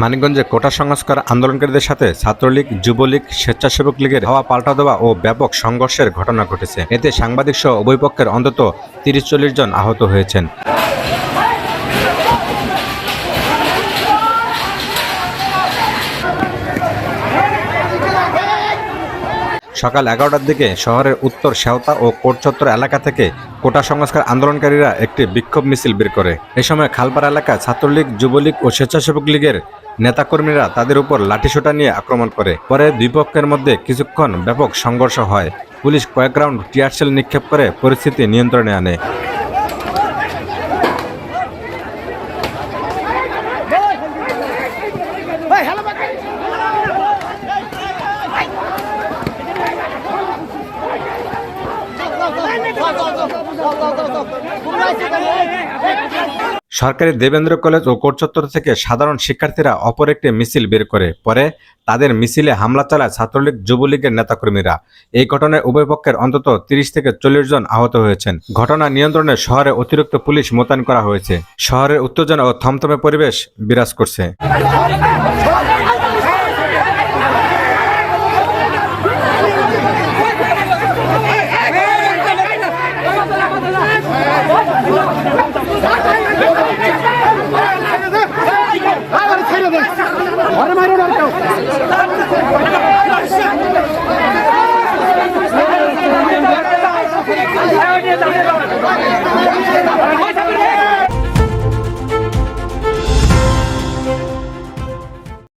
মানিকগঞ্জে কোটা সংস্কার আন্দোলনকারীদের সাথে ছাত্রলীগ, যুবলীগ, স্বেচ্ছাসেবক লীগের হাওয়া পাল্টা দেওয়া ও ব্যাপক সংঘর্ষের ঘটনা ঘটেছে। এতে সাংবাদিক সহ উভয় পক্ষের অন্তত তিরিশ চল্লিশ জন আহত হয়েছেন। সকাল এগারোটার দিকে শহরের উত্তর শেওতা ও কোটচত্বর এলাকা থেকে কোটা সংস্কার আন্দোলনকারীরা একটি বিক্ষোভ মিছিল বের করে। এ সময় খালপাড়া এলাকা ছাত্রলীগ, যুবলীগ ও স্বেচ্ছাসেবক লীগের নেতাকর্মীরা তাদের উপর লাঠিসোটা নিয়ে আক্রমণ করে। পরে দুই পক্ষের মধ্যে কিছুক্ষণ ব্যাপক সংঘর্ষ হয়। পুলিশ কয়েক রাউন্ড টিয়ারশেল নিক্ষেপ করে পরিস্থিতি নিয়ন্ত্রণে আনে। সরকারি দেবেন্দ্র কলেজ ও কোটচত্বর থেকে সাধারণ শিক্ষার্থীরা অপর একটি মিছিল বের করে। পরে তাদের মিছিলে হামলা চালায় ছাত্রলীগ, যুবলীগের নেতাকর্মীরা। এই ঘটনায় উভয় পক্ষের অন্তত তিরিশ থেকে চল্লিশ জন আহত হয়েছেন। ঘটনা নিয়ন্ত্রণে শহরে অতিরিক্ত পুলিশ মোতায়েন করা হয়েছে। শহরের উত্তেজনা ও থমথমে পরিবেশ বিরাজ করছে। ঘরে মারো মারো কেউ